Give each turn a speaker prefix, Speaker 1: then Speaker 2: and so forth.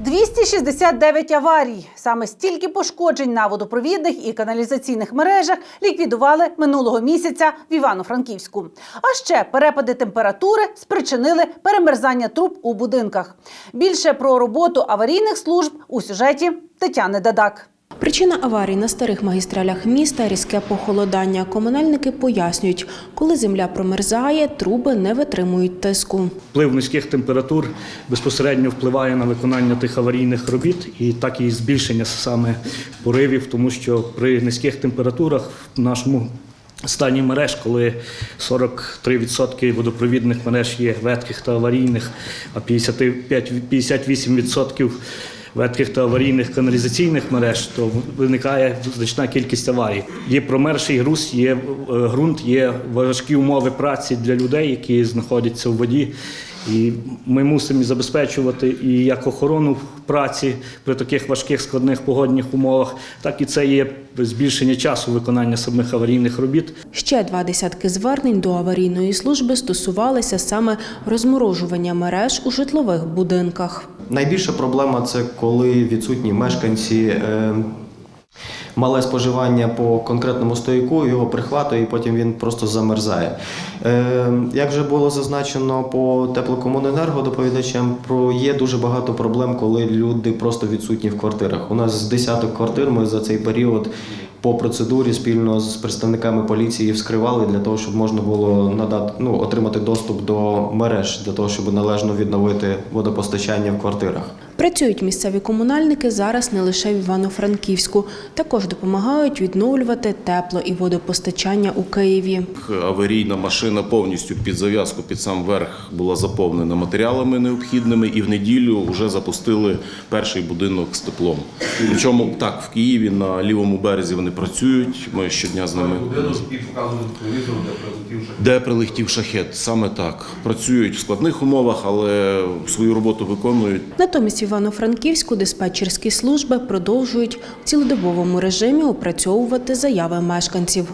Speaker 1: 269 аварій. Саме стільки пошкоджень на водопровідних і каналізаційних мережах ліквідували минулого місяця в Івано-Франківську. А ще перепади температури спричинили перемерзання труб у будинках. Більше про роботу аварійних служб у сюжеті Тетяни Дадак.
Speaker 2: Причина аварій на старих магістралях міста різке похолодання. Комунальники пояснюють, коли земля промерзає, труби не витримують тиску.
Speaker 3: Вплив низьких температур безпосередньо впливає на виконання тих аварійних робіт і так і збільшення саме поривів, тому що при низьких температурах в нашому стані мереж, коли 43% водопровідних мереж є ветких та аварійних, а 55 58% ветких та аварійних каналізаційних мереж, то виникає значна кількість аварій. Є промерший груз, є е, ґрунт, є важкі умови праці для людей, які знаходяться у воді. І ми мусимо забезпечувати і як охорону праці при таких важких складних погодних умовах, так і це є збільшення часу виконання самих аварійних робіт.
Speaker 2: Ще два десятки звернень до аварійної служби стосувалися саме розморожування мереж у житлових будинках.
Speaker 4: Найбільша проблема це коли відсутні мешканці. Е, Мале споживання по конкретному стояку його прихватує і потім він просто замерзає. Е, як вже було зазначено по теплокомуненерго доповідачам, про є дуже багато проблем, коли люди просто відсутні в квартирах. У нас з десяток квартир ми за цей період по процедурі спільно з представниками поліції вскривали для того, щоб можна було надати ну, отримати доступ до мереж для того, щоб належно відновити водопостачання в квартирах.
Speaker 2: Працюють місцеві комунальники зараз не лише в Івано-Франківську. Також допомагають відновлювати тепло і водопостачання у Києві.
Speaker 5: Аварійна машина повністю під зав'язку, під сам верх була заповнена матеріалами необхідними, і в неділю вже запустили перший будинок з теплом. Причому так, в Києві на лівому березі вони працюють. Ми щодня з ними
Speaker 6: де прилетів шахет.
Speaker 5: Саме так працюють в складних умовах, але свою роботу виконують.
Speaker 2: Натомість Івано-Франківську диспетчерські служби продовжують в цілодобовому режимі опрацьовувати заяви мешканців.